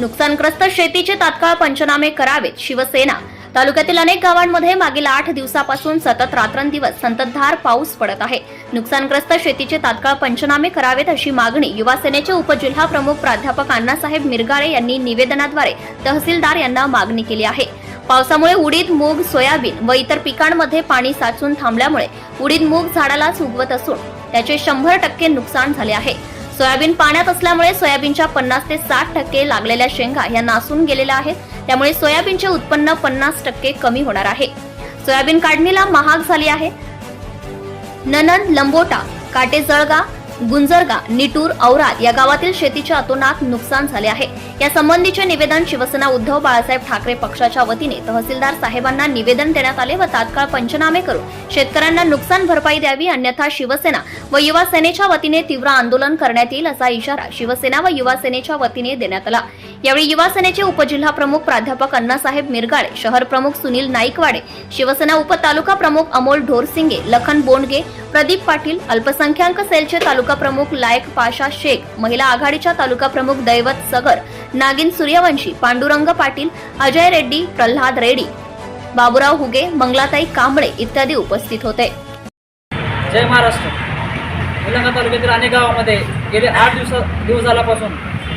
नुकसानग्रस्त शेतीचे तात्काळ पंचनामे करावेत. शिवसेना. तालुक्यातील अनेक गावांमध्ये मागील आठ दिवसापासून सतत रात्रंदिवस संततधार पाऊस पडत आहे. नुकसानग्रस्त शेतीचे तात्काळ पंचनामे करावेत अशी मागणी युवा सेनेचे उपजिल्हा प्रमुख प्राध्यापक अण्णासाहेब मिरगाळे यांनी निवेदनाद्वारे तहसीलदार यांना मागणी केली आहे. पावसामुळे उडीद मूग सोयाबीन व इतर पिकांमध्ये पाणी साचून थांबल्यामुळे उडीद मूग झाडाला सुगवत असून त्याचे शंभर टक्के नुकसान झाले आहे. सोयाबीन पाण्यात असल्यामुळे सोयाबीनच्या पन्नास ते साठ टक्के लागलेल्या शेंगा ह्या नासून गेलेल्या आहेत. त्यामुळे सोयाबीनचे उत्पन्न पन्नास टक्के कमी होणार आहे. सोयाबीन काढणीला महाग झाली आहे. ननन लंबोटा काटे जळगा गुंजरगा निटूर औराद या गावातील शेतीचे अतोनात नुकसान झाले आहे. या संबंधीचे निवेदन शिवसेना उद्धव बाळासाहेब ठाकरे पक्षाच्या वतीने तहसीलदार साहेबांना निवेदन देण्यात आले व तात्काळ पंचनामे करून शेतकऱ्यांना नुकसान भरपाई द्यावी अन्यथा शिवसेना व युवा सेनेच्या वतीने तीव्र आंदोलन करण्यात येईल असा इशारा शिवसेना व युवा सेनेच्या वतीने देण्यात आला. यावेळी युवा सेनेचे उपजिल्हा प्रमुख प्राध्यापक अण्णासाहेब मिरगाळे शहर प्रमुख सुनील नाईकवाडे शिवसेना उपतालुका प्रमुख अमोल ढोरसिंगे लखन बोंडगे प्रदीप पाटील अल्पसंख्याक सेलचे तालुका प्रमुख लायक पाशा शेख महिला आघाडीच्या तालुका प्रमुख दैवत सगर नागिन सूर्यवंशी पांडुरंग पाटील अजय रेड्डी प्रल्हाद रेड्डी बाबुराव हुगे मंगलाताई कांबळे इत्यादी उपस्थित होते. जय महाराष्ट्र. निलंगा तालुक्यातील अनेक गावामध्ये गेले आठ दिवस दिवस झाल्यापासून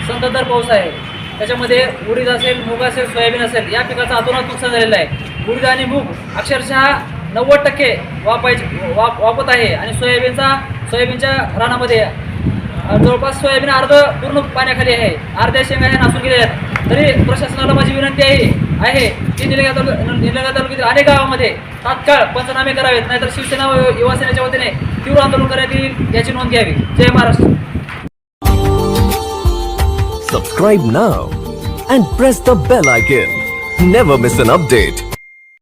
संततधार पाऊस आहे. त्याच्यामध्ये उडीद असेल मूग असेल सोयाबीन असेल या पिकाचं अतोनात नुकसान झालेलं आहे. उडीद आणि मूग अक्षरशः नव्वद टक्के वापायचे वाप वापत आहे. आणि सोयाबीनचा सोयाबीनच्या रानामध्ये जवळपास सोयाबीन अर्ध पूर्ण पाण्याखाली आहे. अर्ध्या शेंगा ह्या नासून गेल्या आहेत. तरी प्रशासनाला माझी विनंती आहे आहे की निलंगा तालुका निलंगा तालुक्यातील अनेक गावामध्ये तात्काळ पंचनामे करावेत. नाहीतर शिवसेना व युवासेनेच्या वतीने तीव्र आंदोलन करण्यात येईल याची नोंद घ्यावी. जय Maharashtra. Subscribe now and press the bell icon. Never miss an update.